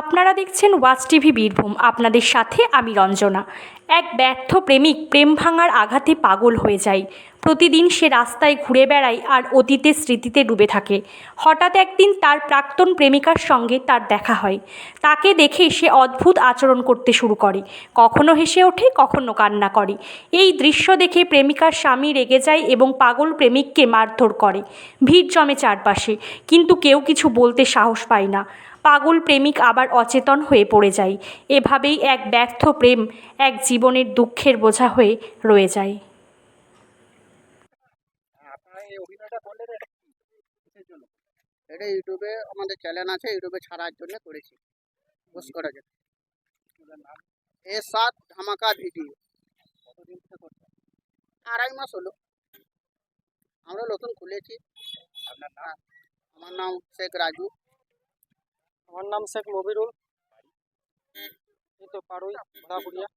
আপনারা দেখছেন watch TV Birbhum. আপনাদের সাথে আমি রঞ্জনা। এক ব্যর্থ প্রেমিক প্রেম ভাঙার আঘাতে পাগল হয়ে যায়। প্রতিদিন সে রাস্তায় ঘুরে বেড়ায় আর অতীতের স্মৃতিতে ডুবে থাকে। হঠাৎ একদিন তার প্রাক্তন প্রেমিকার সঙ্গে তার দেখা হয়। তাকে দেখে সে অদ্ভুত আচরণ করতে শুরু করে। কখনো হেসে ওঠে, কখনো কান্না করে। এই দৃশ্য দেখে প্রেমিকার স্বামী রেগে যায় এবং পাগল প্রেমিককে মারধর করে। ভিড় জমে চারপাশে, কিন্তু কেউ কিছু বলতে সাহস পায় না। পাগল প্রেমিক আবার অচেতন হয়ে পড়ে যায়। এভাবেই এক ব্যর্থ প্রেম এক জীবনের দুঃখের বোঝা হয়ে রয়ে যায়। এটা ইউটিউবে আমাদের চ্যানেল আছে ইউটিউবে ছাড়ার জন্য করেছি। পোস্ট করার জন্য। এর সাত ধামাকা ভিডিও। আড়াই মাস হলো। আমরা নতুন খুলেছি। আপনার নাম? আমার নাম শেখ রাজু। আমার নাম শেখ মবিরুল এই তো পাড়ুই ঘোড়াপুরিয়া